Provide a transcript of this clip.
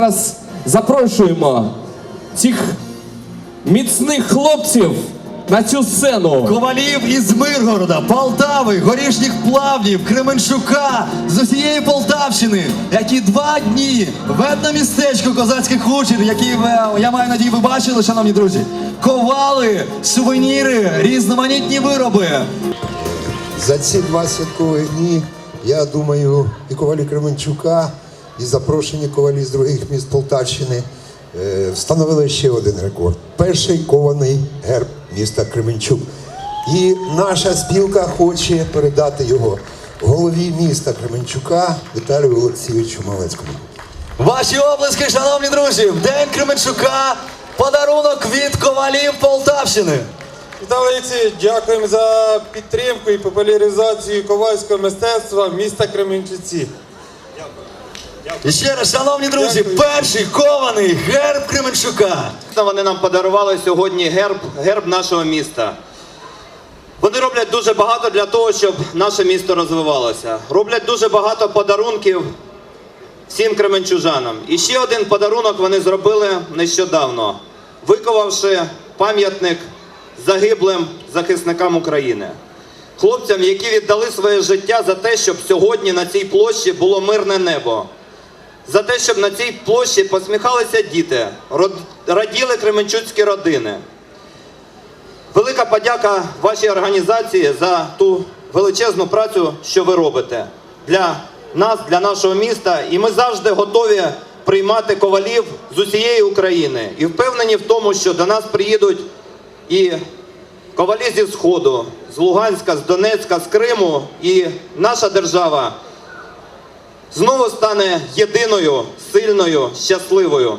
Зараз запрошуємо цих міцних хлопців на цю сцену. Ковалів із Миргорода, Полтави, Горішніх Плавнів, Кременчука з усієї Полтавщини, які два дні в етномістечку Козацький хутір, який ви, я маю надію, ви бачили, шановні друзі, ковали сувеніри, різноманітні вироби. За ці два святкові дні, я думаю, і ковалі Кременчука, і запрошені ковалі з других міст Полтавщини е, встановили ще один рекорд. Перший кований герб міста Кременчук. І наша спілка хоче передати його голові міста Кременчука Віталію Олексійовичу Малецькому. Ваші облиски, шановні друзі, в День Кременчука подарунок від ковалів Полтавщини. Віталій Олексійович, дякуємо за підтримку і популяризацію ковальського мистецтва міста Кременчуці. І ще раз, шановні друзі, перший кований герб Кременчука. Вони нам подарували сьогодні герб, герб нашого міста. Вони роблять дуже багато для того, щоб наше місто розвивалося. Роблять дуже багато подарунків всім кременчужанам. І ще один подарунок вони зробили нещодавно, виковавши пам'ятник загиблим захисникам України. Хлопцям, які віддали своє життя за те, щоб сьогодні на цій площі було мирне небо за те, щоб на цій площі посміхалися діти, раділи кременчуцькі родини. Велика подяка вашій організації за ту величезну працю, що ви робите для нас, для нашого міста. І ми завжди готові приймати ковалів з усієї України і впевнені в тому, що до нас приїдуть і ковалі зі Сходу, з Луганська, з Донецька, з Криму, і наша держава знову стане єдиною, сильною, щасливою.